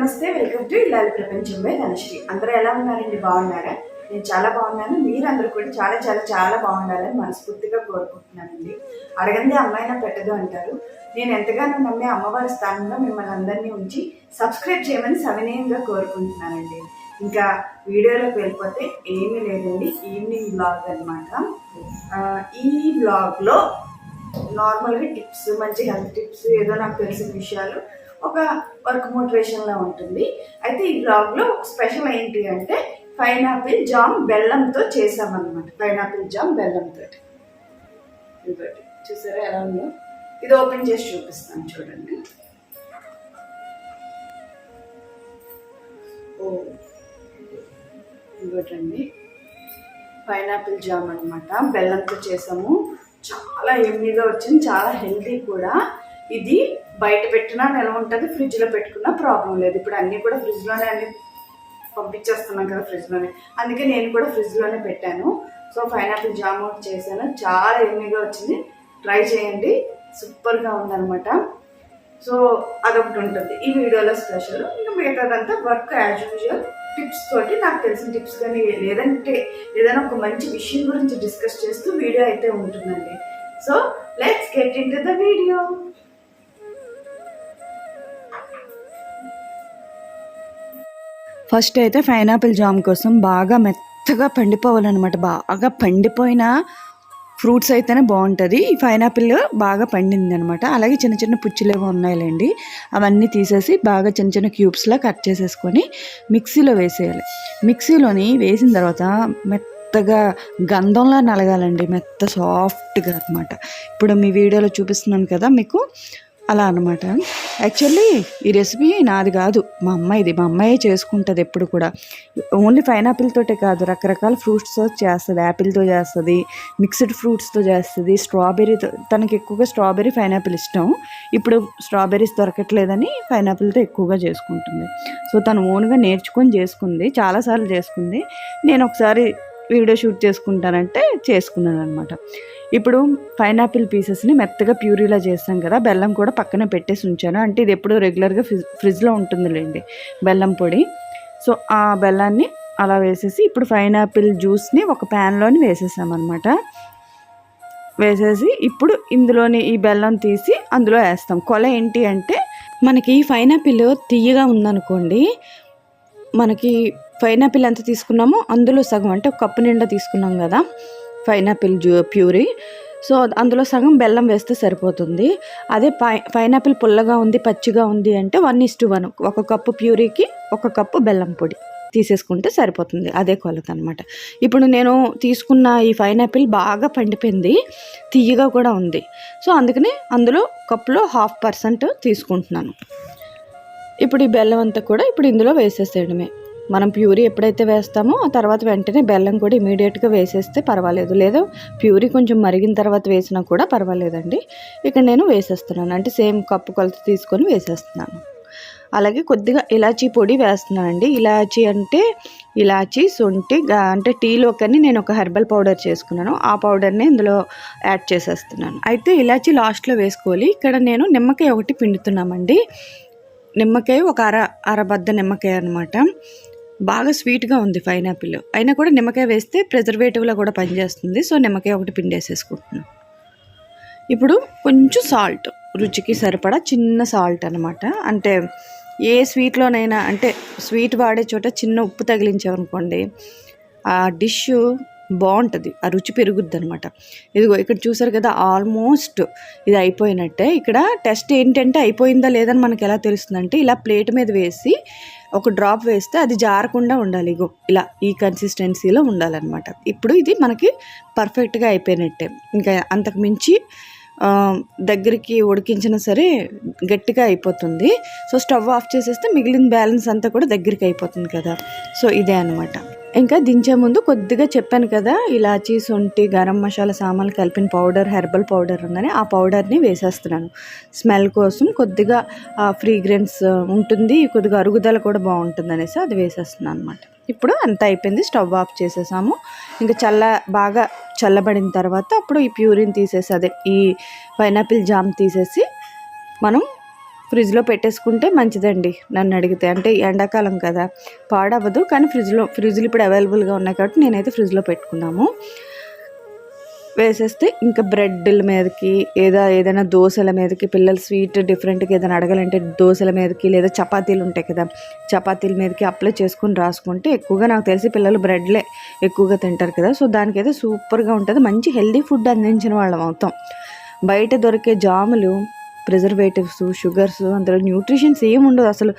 నమస్తే welcome to ఇల్లాలి ప్రపంచం by Dhanashree. అందరూ ఎలా ఉన్నారండి? బాగున్నారా? నేను చాలా బాగున్నాను. మీరందరూ కూడా చాలా చాలా చాలా బాగుండాలని మనస్ఫూర్తిగా కోరుకుంటున్నానండి. అడగంది అమ్మాయినా పెట్టదు అంటారు. నేను ఎంతగానో నమ్మే అమ్మవారి స్థానంలో మిమ్మల్ని అందరినీ ఉంచి సబ్స్క్రైబ్ చేయమని సవినయంగా కోరుకుంటున్నానండి. ఇంకా వీడియోలోకి వెళ్ళిపోతే ఏమీ లేదండి. ఈవినింగ్ బ్లాగ్ అనమాట ఈ బ్లాగ్లో నార్మల్గా టిప్స్ మంచి హెల్త్ టిప్స్ ఏదో నాకు తెలిసిన విషయాలు ఒక వర్క్ మోటివేషన్లా ఉంటుంది. అయితే ఈ బ్లాగ్లో స్పెషల్ ఏంటి అంటే పైనాపిల్ జామ్ బెల్లంతో చేసామన్నమాట. పైనాపిల్ జామ్ బెల్లంతో ఇంకోటి చూసారా ఎలా ఉందో? ఇది ఓపెన్ చేసి చూపిస్తాను చూడండి. ఓ. ఇంకోటండి పైనాపిల్ జామ్ అనమాట బెల్లంతో చేసాము. చాలా ఎమ్మిగా వచ్చింది. చాలా హెల్తీ కూడా. ఇది బయట పెట్టినా నిల్వ ఉంటుంది ఫ్రిడ్జ్లో పెట్టుకున్నా ప్రాబ్లం లేదు. ఇప్పుడు అన్నీ కూడా ఫ్రిడ్జ్లోనే అన్ని పంపించేస్తున్నాం కదా ఫ్రిడ్జ్లోనే అందుకే నేను కూడా ఫ్రిడ్జ్లోనే పెట్టాను. సో పైనాపిల్ జామ్ ఒకటి చేశాను. చాలా ఎమ్మిగా వచ్చింది. ట్రై చేయండి. సూపర్గా ఉందన్నమాట. సో అదొకటి ఉంటుంది. ఈ వీడియోలో స్పెషల్ ఇంకా మిగతాదంతా వర్క్ యాజ్ యూజువల్ టిప్స్ తోటి నాకు తెలిసిన టిప్స్ కానీ లేదంటే ఏదైనా ఒక మంచి విషయం గురించి డిస్కస్ చేస్తూ వీడియో అయితే ఉంటుందండి. So let's get into the video first అయితే పైనాపిల్ జామ్ కోసం బాగా మెత్తగా పండిపోవాలన్నమాట. బాగా పండిపోయిన ఫ్రూట్స్ అయితేనే బాగుంటుంది. ఈ పైనాపిల్ బాగా పండింది అనమాట అలాగే చిన్న చిన్న పుచ్చులు ఏవో ఉన్నాయిలేండి. అవన్నీ తీసేసి బాగా చిన్న చిన్న క్యూబ్స్లా కట్ చేసేసుకొని మిక్సీలో వేసేయాలి. మిక్సీలోని వేసిన తర్వాత మెత్తగా గంధంలా నలగాలండి. మెత్త సాఫ్ట్గా అనమాట ఇప్పుడు మీ వీడియోలో చూపిస్తున్నాను కదా మీకు. అలా అనమాట యాక్చువల్లీ ఈ రెసిపీ నాది కాదు. మా అమ్మాయిది. మా అమ్మాయి చేసుకుంటుంది ఎప్పుడు కూడా. ఓన్లీ పైనాపిల్ తోటే కాదు. రకరకాల ఫ్రూట్స్తో చేస్తుంది. యాపిల్తో చేస్తుంది. మిక్స్డ్ ఫ్రూట్స్తో చేస్తుంది. స్ట్రాబెర్రీతో తనకి ఎక్కువగా స్ట్రాబెర్రీ పైనాపిల్ ఇష్టం. ఇప్పుడు స్ట్రాబెర్రీస్ దొరకట్లేదని పైనాపిల్తో ఎక్కువగా చేసుకుంటుంది. సో తను ఓన్గా నేర్చుకొని చేసుకుంది. చాలాసార్లు చేసుకుంది. నేను ఒకసారి వీడియో షూట్ చేసుకుంటానంటే చేసుకున్నాను అనమాట ఇప్పుడు పైనాపిల్ పీసెస్ని మెత్తగా ప్యూరీలా చేస్తాం కదా బెల్లం కూడా పక్కన పెట్టేసి ఉంచాను. అంటే ఇది ఎప్పుడు రెగ్యులర్గా ఫ్రిజ్ ఫ్రిడ్జ్లో ఉంటుందిలేండి బెల్లం పొడి. సో ఆ బెల్లాన్ని అలా వేసేసి ఇప్పుడు పైనాపిల్ జ్యూస్ని ఒక ప్యాన్లోని వేసేసామన్నమాట. వేసేసి ఇప్పుడు ఇందులోని ఈ బెల్లం తీసి అందులో వేస్తాం. కొల ఏంటి అంటే మనకి పైనాపిల్ తీయగా ఉందనుకోండి మనకి పైనాపిల్ ఎంత తీసుకున్నామో అందులో సగం అంటే ఒక కప్పు నిండా తీసుకున్నాం కదా. Pineapple జ్యూ puree. సో అందులో సగం బెల్లం వేస్తే సరిపోతుంది. అదే పై పైనాపిల్ పుల్లగా ఉంది పచ్చిగా ఉంది అంటే వన్ ఇస్ టు వన్. ఒక కప్పు ప్యూరీకి ఒక కప్పు బెల్లం పొడి తీసేసుకుంటే సరిపోతుంది. అదే కొలత అనమాట ఇప్పుడు నేను తీసుకున్న ఈ పైనాపిల్ బాగా పండిపోయింది. తీయగా కూడా ఉంది. సో అందుకని అందులో కప్పులో హాఫ్ పర్సెంట్ తీసుకుంటున్నాను. ఇప్పుడు ఈ బెల్లం అంతా కూడా ఇప్పుడు ఇందులో వేసేసేయడమే. మనం ప్యూరీ ఎప్పుడైతే వేస్తామో ఆ తర్వాత వెంటనే బెల్లం కూడా ఇమీడియట్గా వేసేస్తే పర్వాలేదు. లేదా ప్యూరీ కొంచెం మరిగిన తర్వాత వేసినా కూడా పర్వాలేదండి. ఇక్కడ నేను వేసేస్తున్నాను. అంటే సేమ్ కప్పు కొలత తీసుకొని వేసేస్తున్నాను. అలాగే కొద్దిగా ఇలాచీ పొడి వేస్తున్నానండి. ఇలాచీ అంటే ఇలాచీ శొంఠి అంటే టీలో కానీ నేను ఒక హెర్బల్ పౌడర్ చేసుకున్నాను. ఆ పౌడర్ని ఇందులో యాడ్ చేసేస్తున్నాను. అయితే ఇలాచీ లాస్ట్లో వేసుకోవాలి. ఇక్కడ నేను నిమ్మకాయ ఒకటి పిండుతున్నామండి. నిమ్మకాయ ఒక అర అరబద్ద నిమ్మకాయ అనమాట బాగా స్వీట్గా ఉంది పైనాపిల్. అయినా కూడా నిమ్మకాయ వేస్తే ప్రిజర్వేటివ్లో కూడా పనిచేస్తుంది. సో నిమ్మకాయ ఒకటి పిండేసేసుకుంటున్నాను ఇప్పుడు కొంచెం సాల్ట్. రుచికి సరిపడా చిన్న సాల్ట్ అనమాట అంటే ఏ స్వీట్లోనైనా అంటే స్వీట్ వాడే చోట చిన్న ఉప్పు తగిలించామనుకోండి ఆ డిష్ బాగుంటుంది. ఆ రుచి పెరుగుద్ది అనమాట ఇదిగో ఇక్కడ చూసారు కదా ఆల్మోస్ట్ ఇది అయిపోయినట్టే. ఇక్కడ టెస్ట్ ఏంటంటే అయిపోయిందా లేదని మనకి ఎలా తెలుస్తుందంటే ఇలా ప్లేట్ మీద వేసి ఒక డ్రాప్ వేస్తే అది జారకుండా ఉండాలి. ఇగో ఇలా ఈ కన్సిస్టెన్సీలో ఉండాలన్నమాట. ఇప్పుడు ఇది మనకి పర్ఫెక్ట్గా అయిపోయినట్టే. ఇంకా అంతకు మించి దగ్గరికి ఉడికించినా సరే గట్టిగా అయిపోతుంది. సో స్టవ్ ఆఫ్ చేసేస్తే మిగిలిన బ్యాలెన్స్ అంతా కూడా దగ్గరికి అయిపోతుంది కదా. సో ఇదే అనమాట ఇంకా దించే ముందు కొద్దిగా చెప్పాను కదా ఇలాచీ శొంఠి గరం మసాలా సామాన్లు కలిపిన పౌడర్ హెర్బల్ పౌడర్ ఉందని ఆ పౌడర్ని వేసేస్తున్నాను. స్మెల్ కోసం కొద్దిగా ఫ్రీగ్రెన్స్ ఉంటుంది కొద్దిగా అరుగుదల కూడా బాగుంటుంది అనేసి అది వేసేస్తున్నాను అనమాట ఇప్పుడు అంతా అయిపోయింది స్టవ్ ఆఫ్ చేసేసాము. ఇంకా చల్ల బాగా చల్లబడిన తర్వాత అప్పుడు ఈ ప్యూరిన్ తీసేసి అదే ఈ పైనాపిల్ జామ్ తీసేసి మనం ఫ్రిడ్జ్లో పెట్టేసుకుంటే మంచిదండి నన్ను అడిగితే. అంటే ఎండాకాలం కదా పాడవదు కానీ ఫ్రిడ్జ్లో ఫ్రిడ్జ్లు ఇప్పుడు అవైలబుల్గా ఉన్నాయి కాబట్టి నేనైతే ఫ్రిడ్జ్లో పెట్టుకున్నాము. వేసేస్తే ఇంకా బ్రెడ్ల మీదకి ఏదా ఏదైనా దోశల మీదకి పిల్లలు స్వీట్ డిఫరెంట్గా ఏదైనా అడగాలంటే దోశల మీదకి లేదా చపాతీలు ఉంటాయి కదా చపాతీల మీదకి అప్లై చేసుకుని రాసుకుంటే ఎక్కువగా నాకు తెలిసి పిల్లలు బ్రెడ్లే ఎక్కువగా తింటారు కదా. సో దానికైతే సూపర్గా ఉంటుంది. మంచి హెల్దీ ఫుడ్ అందించిన వాళ్ళం అవుతాం. బయట దొరికే జాములు ప్రిజర్వేటివ్స్ షుగర్స్ అందులో న్యూట్రిషన్స్ ఏమి ఉండదు. అసలు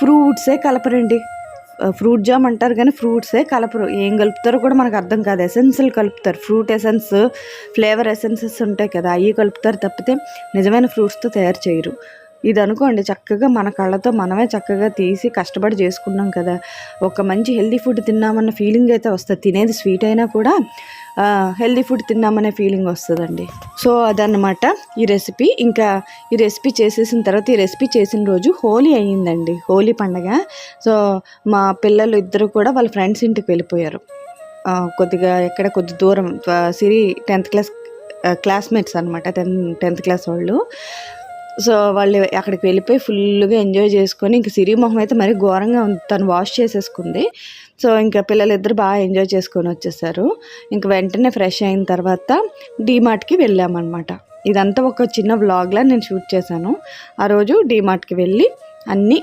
ఫ్రూట్సే కలపరండి. ఫ్రూట్ జామ్ అంటారు కానీ ఫ్రూట్సే కలపరు. ఏం కలుపుతారో కూడా మనకు అర్థం కాదు. ఎసెన్స్లు కలుపుతారు. ఫ్రూట్ ఎసెన్స్ ఫ్లేవర్ ఎసెన్సెస్ ఉంటాయి కదా అవి కలుపుతారు తప్పితే నిజమైన ఫ్రూట్స్తో తయారు చేయరు. ఇది అనుకోండి చక్కగా మన కళ్ళతో మనమే చక్కగా తీసి కష్టపడి చేసుకున్నాం కదా. ఒక మంచి హెల్దీ ఫుడ్ తిన్నామన్న ఫీలింగ్ అయితే వస్తుంది. తినేది స్వీట్ అయినా కూడా హెల్దీ ఫుడ్ తిన్నామనే ఫీలింగ్ వస్తుందండి. సో అదన్నమాట ఈ రెసిపీ. ఇంకా ఈ రెసిపీ చేసేసిన తర్వాత ఈ రెసిపీ చేసిన రోజు హోలీ అయ్యిందండి. హోలీ పండగ. సో మా పిల్లలు ఇద్దరు కూడా వాళ్ళ ఫ్రెండ్స్ ఇంటికి వెళ్ళిపోయారు. కొద్దిగా ఎక్కడ కొద్ది దూరం సిరి టెన్త్ క్లాస్ క్లాస్మేట్స్ అనమాట టెన్ టెన్త్ క్లాస్ వాళ్ళు. సో వాళ్ళు అక్కడికి వెళ్ళిపోయి ఫుల్గా ఎంజాయ్ చేసుకొని ఇంక సిరి మొహం అయితే మరీ ఘోరంగా ఉంది. తను వాష్ చేసేసుకుంది. సో ఇంకా పిల్లలిద్దరు బాగా ఎంజాయ్ చేసుకొని వచ్చేసారు. ఇంక వెంటనే ఫ్రెష్ అయిన తర్వాత డీమార్ట్కి వెళ్ళామన్నమాట. ఇదంతా ఒక చిన్న వ్లాగ్లా నేను షూట్ చేశాను. ఆ రోజు డీమార్ట్కి వెళ్ళి అన్నీ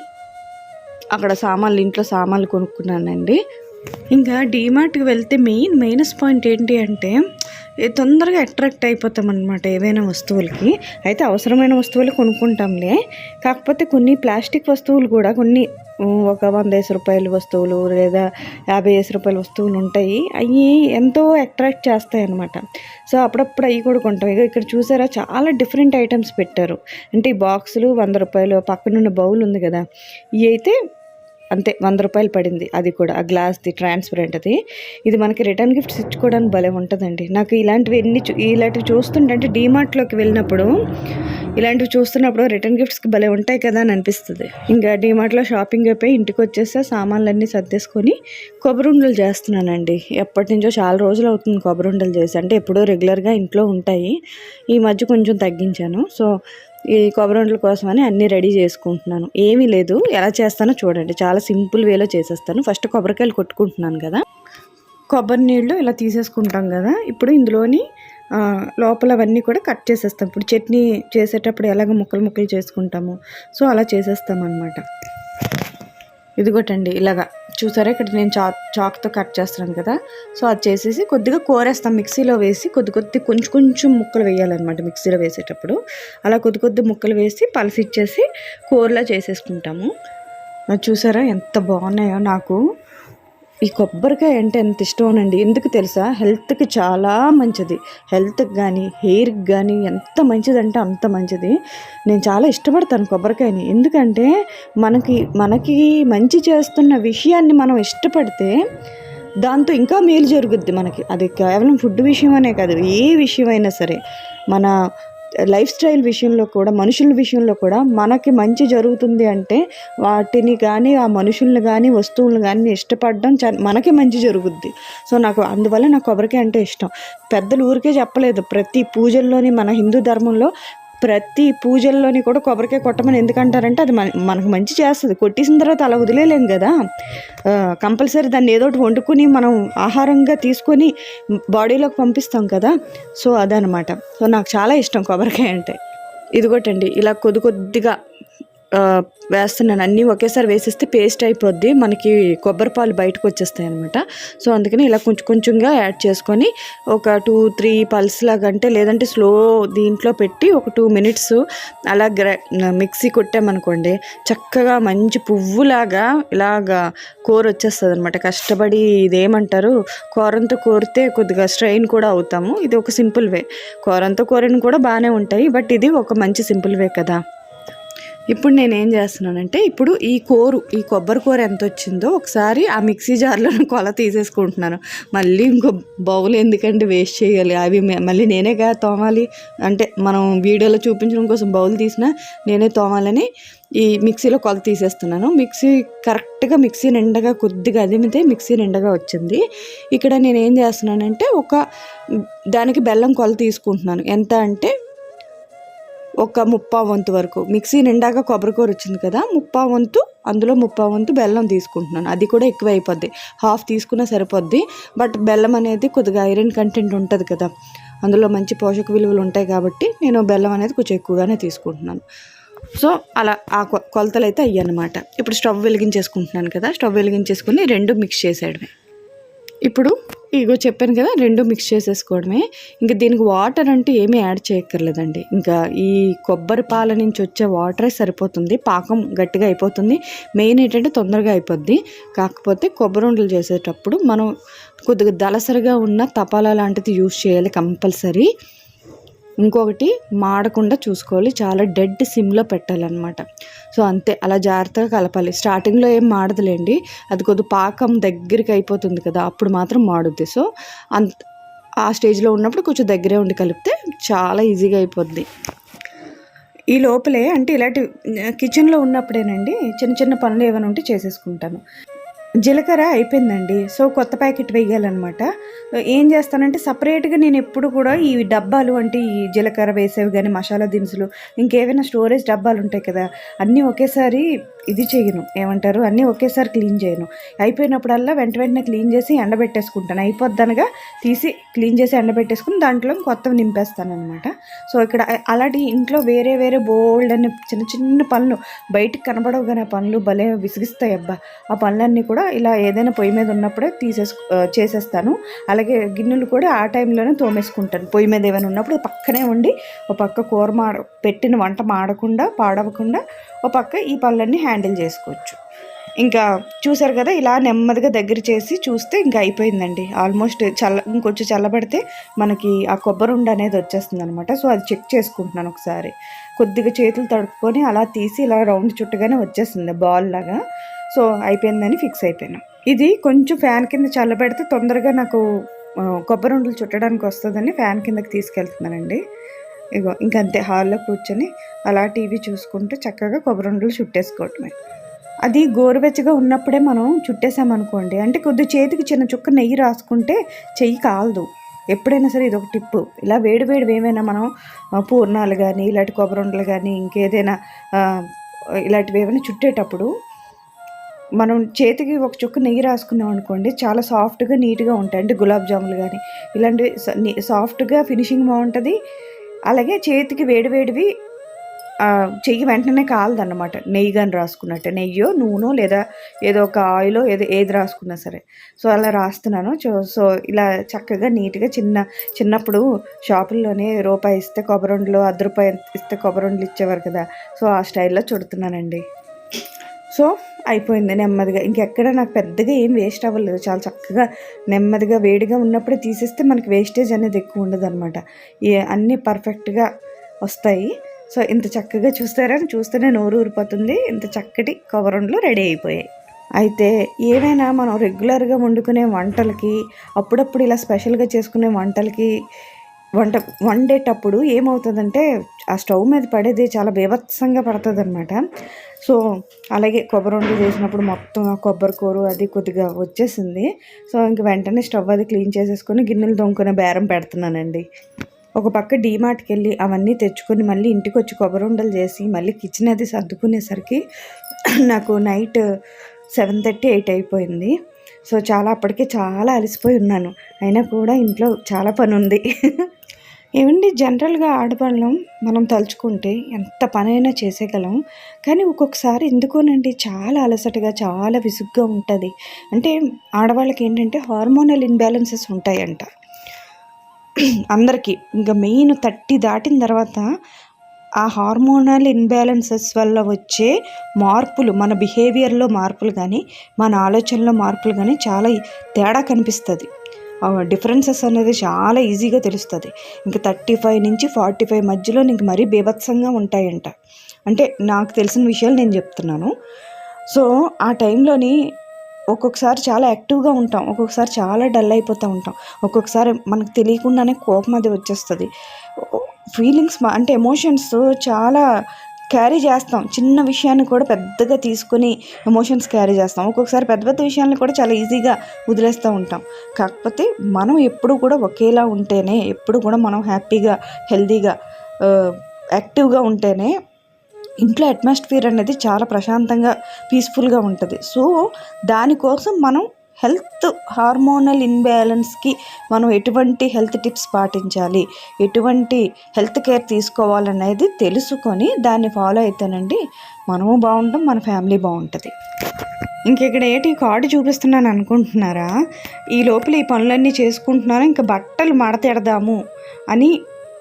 అక్కడ సామాన్లు ఇంట్లో సామాన్లు కొనుక్కున్నానండి. ఇంకా డీమార్ట్కి వెళ్తే మెయిన్ మైనస్ పాయింట్ ఏంటి అంటే తొందరగా అట్రాక్ట్ అయిపోతాం అనమాట ఏవైనా వస్తువులకి. అయితే అవసరమైన వస్తువులు కొనుక్కుంటాంలే. కాకపోతే కొన్ని ప్లాస్టిక్ వస్తువులు కూడా కొన్ని ఒక వంద వేసి రూపాయల వస్తువులు లేదా యాభై వేసి రూపాయల వస్తువులు ఉంటాయి. అవి ఎంతో అట్రాక్ట్ చేస్తాయి అనమాట సో అప్పుడప్పుడు అవి కూడా కొంటాం. ఇక ఇక్కడ చూసారా? చాలా డిఫరెంట్ ఐటమ్స్ పెట్టారు. అంటే ఈ బాక్సులు వంద రూపాయలు పక్కనున్న బౌల్ ఉంది కదా. ఇవి అయితే అంతే వంద రూపాయలు పడింది అది కూడా ఆ గ్లాస్ది ట్రాన్స్పరెంట్ అది ఇది మనకి రిటర్న్ గిఫ్ట్స్ ఇచ్చుకోవడానికి భలే ఉంటుందండి. నాకు ఇలాంటివి ఎన్ని చూ- ఇలాంటివి చూస్తుంటే అంటే డీమార్ట్లోకి వెళ్ళినప్పుడు ఇలాంటివి చూస్తున్నప్పుడు రిటర్న్ గిఫ్ట్స్కి భలే ఉంటాయి కదా అని అనిపిస్తుంది. ఇంకా డీమార్ట్లో షాపింగ్ అయిపోయి ఇంటికి వచ్చేస్తే సామాన్లన్నీ సర్దేసుకొని కొబ్బరుండలు చేస్తున్నానండి. ఎప్పటి నుంచో చాలా రోజులు అవుతుంది కొబ్బరుండలు చేసి. అంటే ఎప్పుడో రెగ్యులర్గా ఇంట్లో ఉంటాయి. ఈ మధ్య కొంచెం తగ్గించాను. సో ఈ కొబ్బరి వంటల కోసమని అన్నీ రెడీ చేసుకుంటున్నాను. ఏమీ లేదు. ఎలా చేస్తానో చూడండి. చాలా సింపుల్ వేలో చేసేస్తాను. ఫస్ట్ కొబ్బరికాయలు కొట్టుకుంటున్నాను కదా. కొబ్బరి నీళ్ళు ఇలా తీసేసుకుంటాం కదా. ఇప్పుడు ఇందులోని లోపల అవన్నీ కూడా కట్ చేసేస్తాం. ఇప్పుడు చట్నీ చేసేటప్పుడు ఎలాగ ముక్కలు ముక్కలు చేసుకుంటాము సో అలా చేసేస్తాం అనమాట ఇదిగోటండి ఇలాగా. చూసారా? ఇక్కడ నేను చాక్ చాక్తో కట్ చేస్తున్నాను కదా. సో అది చేసేసి కొద్దిగా కోరేస్తాం. మిక్సీలో వేసి కొద్ది కొద్ది కొంచెం కొంచెం ముక్కలు వేయాలన్నమాట మిక్సీలో వేసేటప్పుడు. అలా కొద్ది కొద్ది ముక్కలు వేసి పలసిచ్చేసి కూరలా చేసేసుకుంటాము. అది చూసారా? ఎంత బాగున్నాయో నాకు. ఈ కొబ్బరికాయ అంటే ఎంత ఇష్టమోనండి. ఎందుకు తెలుసా? హెల్త్కి చాలా మంచిది. హెల్త్కి కానీ హెయిర్కి కానీ ఎంత మంచిదంటే అంత మంచిది. నేను చాలా ఇష్టపడతాను కొబ్బరికాయని. ఎందుకంటే మనకి మనకి మంచి చేస్తున్న విషయాన్ని మనం ఇష్టపడితే దాంతో ఇంకా మేలు జరుగుద్ది మనకి. అది కేవలం ఫుడ్ విషయమనే కాదు ఏ విషయమైనా సరే. మన లైఫ్ స్టైల్ విషయంలో కూడా మనుషుల విషయంలో కూడా మనకి మంచి జరుగుతుంది అంటే వాటిని కానీ ఆ మనుషుల్ని కానీ వస్తువులను కానీ ఇష్టపడడం మనకి మంచి జరుగుద్ది. సో నాకు అందువల్ల నాకు కొబ్బరికాయ అంటే ఇష్టం. పెద్దలు ఊరికే చెప్పలేదు ప్రతి పూజల్లోని మన హిందూ ధర్మంలో ప్రతి పూజల్లోని కూడా కొబ్బరికాయ కొట్టమని ఎందుకంటారంటే అది మన మనకు మంచి చేస్తుంది. కొట్టేసిన తర్వాత అలా వదిలేలేం కదా. కంపల్సరీ దాన్ని ఏదో ఒకటి వండుకొని మనం ఆహారంగా తీసుకొని బాడీలోకి పంపిస్తాం కదా. సో అదనమాట సో నాకు చాలా ఇష్టం కొబ్బరికాయ అంటే. ఇదిగోటండి ఇలా కొద్ది కొద్దిగా వేస్తున్నాను. అన్నీ ఒకేసారి వేసేస్తే పేస్ట్ అయిపోద్ది. మనకి కొబ్బరి పాలు బయటకు వచ్చేస్తాయి అనమాట సో అందుకని ఇలా కొంచెం కొంచెంగా యాడ్ చేసుకొని ఒక టూ త్రీ పల్స్ లాగా అంటే లేదంటే స్లో దీంట్లో పెట్టి ఒక టూ మినిట్స్ అలా గ్రై మిక్సీ కొట్టామనుకోండి చక్కగా మంచి పువ్వులాగా ఇలాగా కూర వచ్చేస్తుంది అనమాట కష్టపడి ఇదేమంటారు? కూరంతో కోరితే కొద్దిగా స్ట్రెయిన్ కూడా అవుతాము. ఇది ఒక సింపుల్ వే కూరంతో కోరిన కూడా బాగానే ఉంటాయి. బట్ ఇది ఒక మంచి సింపుల్ వే కదా. ఇప్పుడు నేను ఏం చేస్తున్నానంటే ఇప్పుడు ఈ కోరు ఈ కొబ్బరి కూర ఎంత వచ్చిందో ఒకసారి ఆ మిక్సీ జార్లో కొల తీసేసుకుంటున్నాను. మళ్ళీ ఇంకో బౌల్ ఎందుకంటే వేస్ట్ చేయాలి. అవి మళ్ళీ నేనేగా తోమాలి. అంటే మనం వీడియోలో చూపించడం కోసం బౌల్ తీసినా నేనే తోమాలని ఈ మిక్సీలో కొల తీసేస్తున్నాను. మిక్సీ కరెక్ట్గా మిక్సీ నిండగా కొద్దిగా అదిమితే మిక్సీ నిండగా వచ్చింది. ఇక్కడ నేను ఏం చేస్తున్నానంటే ఒక దానికి బెల్లం కొల తీసుకుంటున్నాను. ఎంత అంటే ఒక ముప్పా వంతు వరకు. మిక్సీ నిండాక కొబ్బరికూర వచ్చింది కదా ముప్పా వంతు అందులో ముప్పా వంతు బెల్లం తీసుకుంటున్నాను. అది కూడా ఎక్కువ అయిపోద్ది హాఫ్ తీసుకున్నా సరిపోద్ది. బట్ బెల్లం అనేది కొద్దిగా ఐరన్ కంటెంట్ ఉంటుంది కదా అందులో మంచి పోషక విలువలు ఉంటాయి కాబట్టి నేను బెల్లం అనేది కొంచెం ఎక్కువగానే తీసుకుంటున్నాను. సో అలా ఆ కొ- కొలతలు అయితే అయ్యన్నమాట ఇప్పుడు స్టవ్ వెలిగించేసుకుంటున్నాను కదా స్టవ్ వెలిగించేసుకుని రెండు మిక్స్ చేసేయడమే. ఇప్పుడు ఇగో చెప్పాను కదా రెండు మిక్స్ చేసేసుకోవడమే. ఇంకా దీనికి వాటర్ అంటూ ఏమీ యాడ్ చేయక్కర్లేదండి. ఇంకా ఈ కొబ్బరి పాల నుంచి వచ్చే వాటరే సరిపోతుంది పాకం గట్టిగా అయిపోతుంది. మెయిన్ ఏంటంటే తొందరగా అయిపోద్ది. కాకపోతే కొబ్బరి ఉండలు చేసేటప్పుడు మనం కొద్దిగా దలసరిగా ఉన్న తపాలా లాంటిది యూజ్ చేయాలి కంపల్సరీ. ఇంకొకటి మాడకుండా చూసుకోవాలి. చాలా డెడ్ సిమ్లో పెట్టాలన్నమాట. సో అంతే. అలా జాగ్రత్తగా కలపాలి. స్టార్టింగ్లో ఏం మాడదులేండి. అది కొద్ది పాకం దగ్గరికి అయిపోతుంది కదా అప్పుడు మాత్రం మాడుద్ది. సో అంత ఆ స్టేజ్లో ఉన్నప్పుడు కొంచెం దగ్గరే ఉండి కలిపితే చాలా ఈజీగా అయిపోద్ది. ఈ లోపలే అంటే ఇలాంటి కిచెన్లో ఉన్నప్పుడేనండి చిన్న చిన్న పనులు ఏమైనా ఉంటే చేసేసుకుంటాను. జీలకర్ర అయిపోయిందండి. సో కొత్త ప్యాకెట్ వేయాలన్నమాట. ఏం చేస్తానంటే సపరేట్గా నేను ఎప్పుడు కూడా ఈ డబ్బాలు అంటే ఈ జీలకర్ర వేసేవి కానీ మసాలా దినుసులు ఇంకేమైనా స్టోరేజ్ డబ్బాలు ఉంటాయి కదా అన్నీ ఒకేసారి ఇది చేయను. ఏమంటారు? అన్నీ ఒకేసారి క్లీన్ చేయను. అయిపోయినప్పుడల్లా వెంట వెంటనే క్లీన్ చేసి ఎండబెట్టేసుకుంటాను. అయిపోద్దనగా తీసి క్లీన్ చేసి ఎండబెట్టేసుకుని దాంట్లో కొత్తవి నింపేస్తాను అనమాట సో ఇక్కడ అలాంటి ఇంట్లో వేరే వేరే బోల్డ్ అనే చిన్న చిన్న పనులు బయటికి కనబడవు కానీ పనులు భలే విసిగిస్తాయి అబ్బా. ఆ పనులన్నీ కూడా ఇలా ఏదైనా పొయ్యి మీద ఉన్నప్పుడే తీసేసు చేసేస్తాను. అలాగే గిన్నెలు కూడా ఆ టైంలోనే తోమేసుకుంటాను. పొయ్యి మీద ఏమైనా ఉన్నప్పుడు పక్కనే ఉండి ఒక పక్క కూర మాడ పెట్టిన వంట మాడకుండా పాడవకుండా ఒక పక్క ఈ పనులన్నీ హ్యాండిల్ చేసుకోవచ్చు. ఇంకా చూసారు కదా ఇలా నెమ్మదిగా దగ్గర చేసి చూస్తే ఇంకా అయిపోయిందండి. ఆల్మోస్ట్ చల్ల ఇంకొంచెం చల్లబడితే మనకి ఆ కొబ్బరి ఉండ అనేది వచ్చేస్తుంది అనమాట సో అది చెక్ చేసుకుంటున్నాను ఒకసారి. కొద్దిగా చేతులు తడుపుకొని అలా తీసి ఇలా రౌండ్ చుట్టగానే వచ్చేస్తుంది బాల్ లాగా. సో అయిపోయిందని ఫిక్స్ అయిపోయాను. ఇది కొంచెం ఫ్యాన్ కింద చల్లబెడితే తొందరగా నాకు కొబ్బరి ఉండలు చుట్టడానికి వస్తుందని ఫ్యాన్ కిందకి తీసుకెళ్తున్నానండి. ఇగో ఇంకంతే హాల్లో కూర్చొని అలా టీవీ చూసుకుంటూ చక్కగా కొబ్బరి ఉండలు చుట్టేసుకోవటమే. అది గోరువెచ్చగా ఉన్నప్పుడే మనం చుట్టేసామనుకోండి అంటే కొద్ది చేతికి చిన్న చుక్క నెయ్యి రాసుకుంటే చెయ్యి కాలదు. ఎప్పుడైనా సరే ఇది ఒక టిప్పు. ఇలా వేడి వేడి ఏమైనా మనం పూర్ణాలు కానీ ఇలాంటి కొబ్బరి ఉండలు కానీ ఇంకేదైనా ఇలాంటివి ఏమైనా చుట్టేటప్పుడు మనం చేతికి ఒక చుక్క నెయ్యి రాసుకున్నాం అనుకోండి చాలా సాఫ్ట్గా నీట్గా ఉంటాయి. అంటే గులాబ్ జాములు కానీ ఇలాంటివి సాఫ్ట్గా ఫినిషింగ్ బాగుంటుంది. అలాగే చేతికి వేడివేడివి చెయ్యి వెంటనే కాలదన్నమాట. నెయ్యి కానీ రాసుకున్నట్టే. నెయ్యో నూనె లేదా ఏదో ఒక ఆయిల్ ఏదో ఏది రాసుకున్నా సరే. సో అలా రాస్తున్నాను. సో ఇలా చక్కగా నీట్గా చిన్న చిన్నప్పుడు షాపుల్లోనే రూపాయి ఇస్తే కొబ్బరి అర్ధ రూపాయి ఇస్తే కొబ్బరి ఉండలు ఇచ్చేవారు కదా. సో ఆ స్టైల్లో చుడుతున్నానండి. సో అయిపోయింది నెమ్మదిగా. ఇంకెక్కడ నాకు పెద్దగా ఏం వేస్ట్ అవ్వలేదు. చాలా చక్కగా నెమ్మదిగా వేడిగా ఉన్నప్పుడే తీసేస్తే మనకి వేస్టేజ్ అనేది ఎక్కువ ఉండదు అనమాట అన్నీ పర్ఫెక్ట్గా వస్తాయి. సో ఇంత చక్కగా చూస్తారా? చూస్తేనే నోరు ఊరిపోతుంది. ఇంత చక్కటి కవరండ్లు రెడీ అయిపోయాయి. అయితే ఏవైనా మనం రెగ్యులర్గా వండుకునే వంటలకి అప్పుడప్పుడు ఇలా స్పెషల్గా చేసుకునే వంటలకి వంట వండేటప్పుడు ఏమవుతుందంటే ఆ స్టవ్ మీద పడేది చాలా బీభత్సంగా పడుతుంది అనమాట సో అలాగే కొబ్బరి వంటలు చేసినప్పుడు మొత్తం ఆ కొబ్బరి కూర అది కొద్దిగా వచ్చేసింది. సో ఇంక వెంటనే స్టవ్ అది క్లీన్ చేసేసుకొని గిన్నెలు దొంకునే బేరం పెడుతున్నానండి. ఒక పక్క డీమార్ట్కి వెళ్ళి అవన్నీ తెచ్చుకొని మళ్ళీ ఇంటికి వచ్చి కొబ్బరి ఉండలు చేసి మళ్ళీ కిచెన్ అది సర్దుకునేసరికి నాకు నైట్ సెవెన్ థర్టీ ఎయిట్ అయిపోయింది. సో చాలా అప్పటికే చాలా అలసిపోయి ఉన్నాను. అయినా కూడా ఇంట్లో చాలా పని ఉంది ఏమండి జనరల్గా ఆడవాళ్ళం మనం తలుచుకుంటే ఎంత పనైనా చేసేయగలం. కానీ ఒక్కొక్కసారి ఎందుకోనండి చాలా అలసటగా చాలా విసుగ్గా ఉంటుంది. అంటే ఆడవాళ్ళకి ఏంటంటే హార్మోనల్ ఇన్బ్యాలెన్సెస్ ఉంటాయంట. అందరికీ. ఇంకా మెయిన్ థర్టీ దాటిన తర్వాత ఆ హార్మోనల్ ఇన్బ్యాలెన్సెస్ వల్ల వచ్చే మార్పులు మన బిహేవియర్లో మార్పులు కానీ మన ఆలోచనలో మార్పులు కానీ చాలా తేడా కనిపిస్తుంది. డిఫరెన్సెస్ అనేది చాలా ఈజీగా తెలుస్తుంది. ఇంకా థర్టీ ఫైవ్ నుంచి ఫార్టీ ఫైవ్ మధ్యలో నీకు మరీ బీభత్సంగా ఉంటాయంట. అంటే నాకు తెలిసిన విషయాలు నేను చెప్తున్నాను. సో ఆ టైంలోని ఒక్కొక్కసారి చాలా యాక్టివ్గా ఉంటాం. ఒక్కొక్కసారి చాలా డల్ అయిపోతూ ఉంటాం. ఒక్కొక్కసారి మనకు తెలియకుండానే కోపం అది వచ్చేస్తుంది. ఫీలింగ్స్ అంటే ఎమోషన్స్ చాలా క్యారీ చేస్తాం. చిన్న విషయాన్ని కూడా పెద్దగా తీసుకొని ఎమోషన్స్ క్యారీ చేస్తాం. ఒక్కొక్కసారి పెద్ద పెద్ద విషయాలను కూడా చాలా ఈజీగా వదిలేస్తూ ఉంటాం. కాకపోతే మనం ఎప్పుడు కూడా ఒకేలా ఉంటేనే ఎప్పుడు కూడా మనం హ్యాపీగా హెల్తీగా యాక్టివ్గా ఉంటేనే ఇంట్లో అట్మాస్ఫియర్ అనేది చాలా ప్రశాంతంగా పీస్ఫుల్గా ఉంటుంది. సో దానికోసం మనం హెల్త్ హార్మోనల్ ఇన్బ్యాలెన్స్కి మనం ఎటువంటి హెల్త్ టిప్స్ పాటించాలి? ఎటువంటి హెల్త్ కేర్ తీసుకోవాలనేది తెలుసుకొని దాన్ని ఫాలో అయితేనండి మనము బాగుంటాం మన ఫ్యామిలీ బాగుంటుంది. ఇంక ఇక్కడ ఏంటి కార్డు చూపిస్తున్నాను అనుకుంటున్నారా? ఈ లోపల ఈ పనులన్నీ చేసుకుంటున్నాను ఇంకా బట్టలు మడతెడదాము అని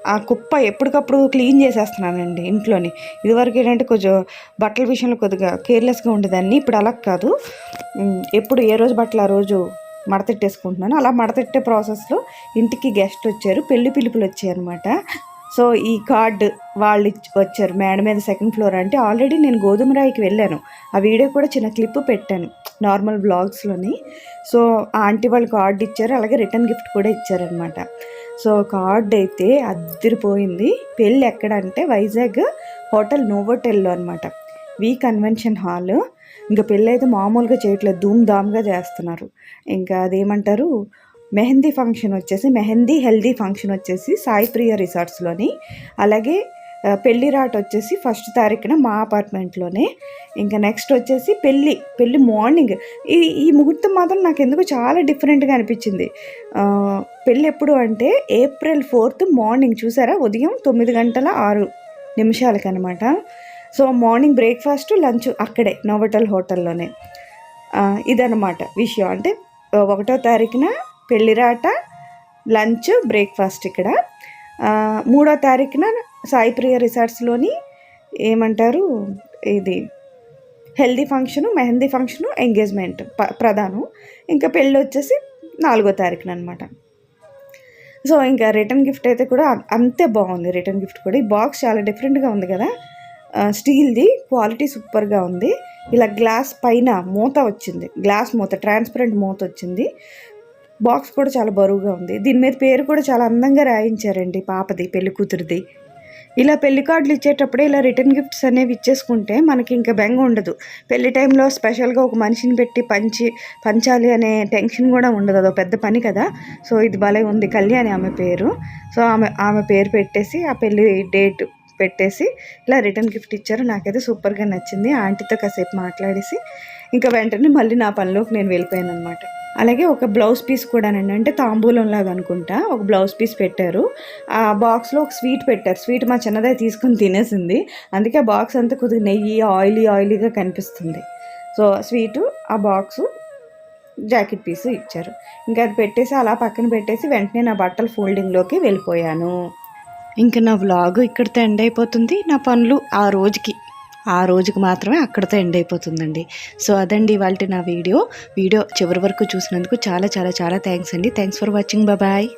ఆ కుప్ప ఎప్పటికప్పుడు క్లీన్ చేసేస్తున్నానండి ఇంట్లోని. ఇదివరకు ఏంటంటే కొంచెం బట్టల విషయంలో కొద్దిగా కేర్లెస్గా ఉండేదాన్ని ఇప్పుడు అలా కాదు. ఎప్పుడు ఏ రోజు బట్టలు ఆ రోజు మడతెట్టేసుకుంటున్నాను అలా మడతెట్టే ప్రాసెస్లో ఇంటికి గెస్ట్ వచ్చారు పెళ్ళి పిలుపులు వచ్చాయి అనమాట సో ఈ కార్డ్ వాళ్ళు వచ్చారు మేడ మీద సెకండ్ ఫ్లోర్ అంటే ఆల్రెడీ నేను గోధుమ రాయికి వెళ్ళాను. ఆ వీడియో కూడా చిన్న క్లిప్ పెట్టాను నార్మల్ బ్లాగ్స్లోని. సో ఆ ఆంటీ వాళ్ళు కార్డ్ ఇచ్చారు అలాగే రిటర్న్ గిఫ్ట్ కూడా ఇచ్చారనమాట సో కార్డ్ అయితే అద్దరిపోయింది పెళ్ళి ఎక్కడ అంటే వైజాగ్ హోటల్ నోవోటెల్లో అనమాట వి కన్వెన్షన్ హాల్. ఇంకా పెళ్ళి అయితే మామూలుగా చేయట్లేదు. ధూమ్ ధామ్గా చేస్తున్నారు. ఇంకా అదేమంటారు? మెహందీ ఫంక్షన్ వచ్చేసి మెహందీ హెల్దీ ఫంక్షన్ వచ్చేసి సాయి ప్రియ రిసార్ట్స్లోని. అలాగే పెళ్ళి రాట్ వచ్చేసి ఫస్ట్ తారీఖున మా అపార్ట్మెంట్లోనే. ఇంకా నెక్స్ట్ వచ్చేసి పెళ్ళి పెళ్ళి మార్నింగ్. ఈ ఈ ముహూర్తం మాత్రం నాకు ఎందుకు చాలా డిఫరెంట్గా అనిపించింది. పెళ్ళి ఎప్పుడు అంటే ఏప్రిల్ ఫోర్త్ మార్నింగ్ చూసారా? ఉదయం తొమ్మిది గంటల ఆరు నిమిషాలకి అనమాట సో మార్నింగ్ బ్రేక్ఫాస్ట్ లంచ్ అక్కడే నోవటల్ హోటల్లోనే. ఇదనమాట విషయం. అంటే ఒకటో తారీఖున పెళ్ళిరాట లంచ్ బ్రేక్ఫాస్ట్ ఇక్కడ. మూడో తారీఖున సాయి ప్రియ రిసార్ట్స్లోని ఏమంటారు? ఇది haldi function mehendi function engagement ప ప్రధానం. ఇంకా పెళ్ళి వచ్చేసి నాలుగో తారీఖున అనమాట సో ఇంకా రిటర్న్ గిఫ్ట్ అయితే కూడా అంతే బాగుంది. రిటర్న్ గిఫ్ట్ కూడా. ఈ బాక్స్ చాలా డిఫరెంట్గా ఉంది కదా? స్టీల్ది. క్వాలిటీ సూపర్గా ఉంది. ఇలా గ్లాస్ పైన మూత వచ్చింది. గ్లాస్ మూత ట్రాన్స్పరెంట్ మూత వచ్చింది. బాక్స్ కూడా చాలా బరువుగా ఉంది. దీని మీద పేరు కూడా చాలా అందంగా రాయించారండి పాపది పెళ్ళి కూతురిది ఇలా పెళ్ళి కార్డులు ఇచ్చేటప్పుడే ఇలా రిటర్న్ గిఫ్ట్స్ అనేవి ఇచ్చేసుకుంటే మనకి ఇంకా బెంగ ఉండదు. పెళ్ళి టైంలో స్పెషల్గా ఒక మనిషిని పెట్టి పంచి పంచాలి అనే టెన్షన్ కూడా ఉండదు. అదో పెద్ద పని కదా. సో ఇది భలే ఉంది. కళ్యాణి ఆమె పేరు. సో ఆమె ఆమె పేరు పెట్టేసి ఆ పెళ్ళి డేట్ పెట్టేసి ఇలా రిటర్న్ గిఫ్ట్ ఇచ్చారు. నాకైతే సూపర్గా నచ్చింది. ఆంటీతో కాసేపు మాట్లాడేసి ఇంకా వెంటనే మళ్ళీ నా పనిలోకి నేను వెళ్ళిపోయాను అనమాట అలాగే ఒక బ్లౌజ్ పీస్ కూడానండి. అంటే తాంబూలం లాగా అనుకుంటా. ఒక బ్లౌజ్ పీస్ పెట్టారు. ఆ బాక్స్లో ఒక స్వీట్ పెట్టారు. స్వీట్ మా చిన్నదే తీసుకొని తినేసింది. అందుకే ఆ బాక్స్ అంతా కొద్దిగా నెయ్యి ఆయిలీ ఆయిలీగా కనిపిస్తుంది. సో స్వీటు ఆ బాక్సు జాకెట్ పీసు ఇచ్చారు. ఇంకా అది పెట్టేసి అలా పక్కన పెట్టేసి వెంటనే నా బట్టల ఫోల్డింగ్లోకి వెళ్ళిపోయాను. ఇంకా నా వ్లాగ్ ఇక్కడితో ఎండ్ అయిపోతుంది. నా పనులు ఆ రోజుకి. ఆ రోజుకి మాత్రమే అక్కడితో ఎండ్ అయిపోతుందండి. సో అదండి ఇవాళ నా వీడియో. వీడియో చివరి వరకు చూసినందుకు చాలా చాలా చాలా థ్యాంక్స్ అండి. Thanks for watching. బాయ్.